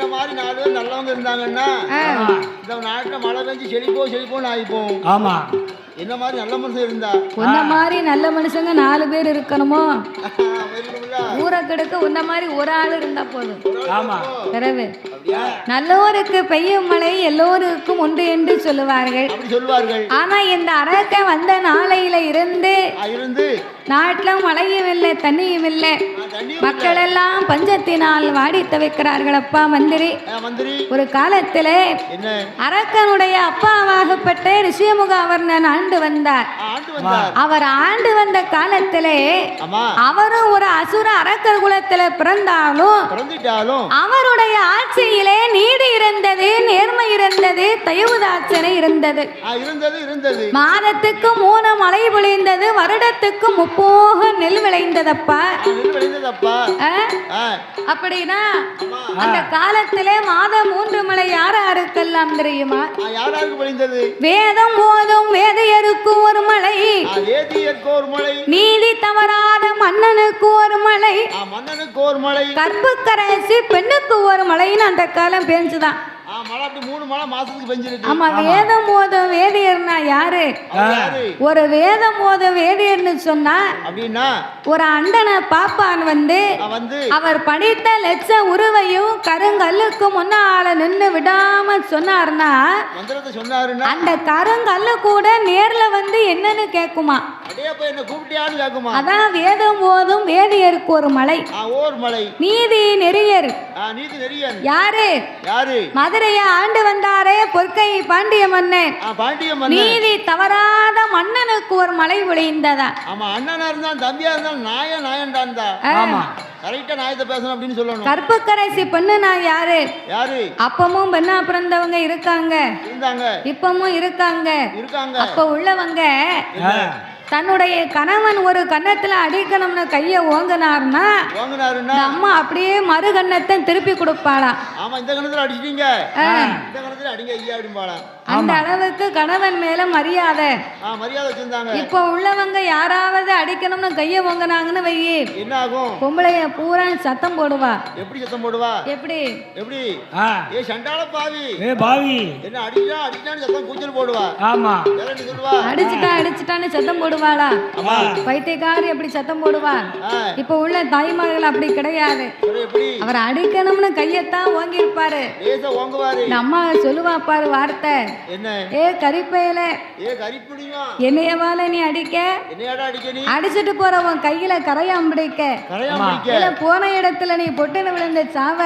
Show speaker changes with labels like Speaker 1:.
Speaker 1: இந்த மாதிரி நாலு பேர் நல்லவங்க இருந்தாங்கன்னா இந்த நாட்டுல மழை பெஞ்சு செழிப்போ செழிப்போன்னு ஆயிப்போம்
Speaker 2: ஆமா.
Speaker 1: என்ன மாதிரி நல்ல மனுஷன் இருந்தா?
Speaker 3: உன்ன மாதிரி நல்ல மனுஷங்க நாலு பேர் இருக்கணுமோ?
Speaker 1: இருக்கணும்ல?
Speaker 3: ஊரை கெடுக்க உன்ன மாதிரி ஒரு ஆள் இருந்தா போதும்.
Speaker 2: ஆமா.
Speaker 3: பிறகு.
Speaker 1: அப்படியா?
Speaker 3: நல்லோருக்கு பெய்யும் மழை எல்லோருக்கும் உண்டு என்று சொல்லுவார்கள்.
Speaker 1: அப்படி சொல்வார்கள்
Speaker 3: ஆனா இந்த அரக்க வந்த நாளையில இருந்து
Speaker 1: இருந்து
Speaker 3: நாட்டுல மழையும் இல்லை தண்ணியும் இல்லை மக்கள் எல்லாம் பஞ்சத்தினால் வாடி தவிக்கிறார்கள் அப்பா மந்திரி. ஒரு காலத்துல அரக்கனுடைய அப்பாவாகப்பட்ட ரிஷியமுக அவர்ணன் ஆண்டு வந்தார். அவர் ஆண்டு வந்த காலத்திலே அவரும் ஒரு அசுர அரக்கர் குலத்துல பிறந்தாலும் அவருடைய ஆட்சியிலே நேர்மை இருந்தது தயவுதாட்சணை இருந்தது. மாதத்துக்கு மூணு மழை பொழிந்தது வருடத்துக்கு முப்போக நெல் விளைந்ததப்பா? அப்படின்னா அந்த காலத்திலே மாதம் மூன்று மழை யார் யாருக்கெல்லாம் தெரியுமா? வேதம் போதும் வேதையருக்கு ஒரு மழை நீதி தவறாத மன்னனுக்கு ஒரு மழை கற்புக்கரசி பெண்ணுக்கு ஒரு மழைன்னு அந்த காலம் பெஞ்சுதான். ஆமா வேதம் போதும் வேதியர்னா யாரு? ஒரு வேதம் போதும் வேதியர்னு சொன்னா
Speaker 1: அப்படின்னா
Speaker 3: ஒரு அண்டனை பாப்பான் வந்து அவர் படித்த லட்ச உருவையும் கருங்கல்லுக்கு முன்னால நின்னு விடாம சொன்னார்னா
Speaker 1: சொன்னாருன்னா
Speaker 3: அந்த கருங்கல்லு கூட நேர்ல வந்து என்னன்னு கேக்குமா? அதான் வேதம் போதும் வேதியருக்கு ஒரு மலை.
Speaker 1: ஓர் மலை.
Speaker 3: நீதி நெறியர்.
Speaker 1: நீதி
Speaker 3: யாரு?
Speaker 1: யாரு?
Speaker 3: மதுரையை ஆண்டு வந்தாரே பொற்கை பாண்டிய மன்னன். நீதி தவறாத மன்னனுக்கு ஒரு மலை விளைந்ததா?
Speaker 1: ஆமா அண்ணனா இருந்தாலும் தம்பியா இருந்தாலும் நாய நாயன்டான்டா
Speaker 2: ஆமா
Speaker 1: கரெக்டா நாயத்தை பேசணும் அப்படின்னு சொல்லணும்.
Speaker 3: கற்புக்கரசி பெண்ணு நான் யாரு?
Speaker 1: யாரு?
Speaker 3: அப்பமும் பெண்ணா பிறந்தவங்க இருக்காங்க.
Speaker 1: இருந்தாங்க.
Speaker 3: இப்பமும் இருக்காங்க.
Speaker 1: இருக்காங்க.
Speaker 3: அப்ப உள்ளவங்க தன்னுடைய கணவன் ஒரு கன்னத்துல அடிக்கணும்னு கைய ஓங்கினார்னா அம்மா அப்படியே மறு கன்னத்தை திருப்பி கொடுப்பாளாம்.
Speaker 1: ஆமா இந்த கணத்துல அடிச்சிட்டீங்க. இந்த கணத்துல அடிங்க ஐயா அப்படிம்பாளாம்.
Speaker 3: அந்த அளவுக்கு கணவன் மேல மரியாதை.
Speaker 1: மரியாதை வச்சிருந்தாங்க.
Speaker 3: இப்போ உள்ளவங்க யாராவது அடிக்கணும்னு கைய ஓங்கினாங்கன்னு வையி
Speaker 1: என்ன ஆகும்
Speaker 3: பொம்பளைய பூரா சத்தம் போடுவா.
Speaker 1: எப்படி சத்தம் போடுவா?
Speaker 3: எப்படி?
Speaker 1: எப்படி? ஏ சண்டாள பாவி.
Speaker 2: ஏ பாவி.
Speaker 1: என்ன அடிச்சா அடிச்சான்னு சத்தம் கூச்சல் போடுவா.
Speaker 2: ஆமா.
Speaker 1: சொல்லுவா?
Speaker 3: அடிச்சுட்டா அடிச்சுட்டான்னு சத்தம் போடுவாளா? பைத்தியக்காரி எப்படி சத்தம் போடுவா. இப்போ உள்ள தாய்மார்கள் அப்படி கிடையாது. அவர் அடிக்கணும்னு கையத்தான் ஓங்கி இருப்பாரு அம்மா சொல்லுவா பாரு வார்த்தை. ஏ
Speaker 1: கரிப்புடியும்
Speaker 3: என்னையவால நீ அடிக்க? அடிச்சிட்டு போற உன் கையில கரையாம் பிடிக்க.
Speaker 1: கரையாம
Speaker 3: இல்ல
Speaker 1: அடிக்க
Speaker 3: போன இடத்துல நீ பொட்டுன்னு விழுந்த
Speaker 1: சாவ.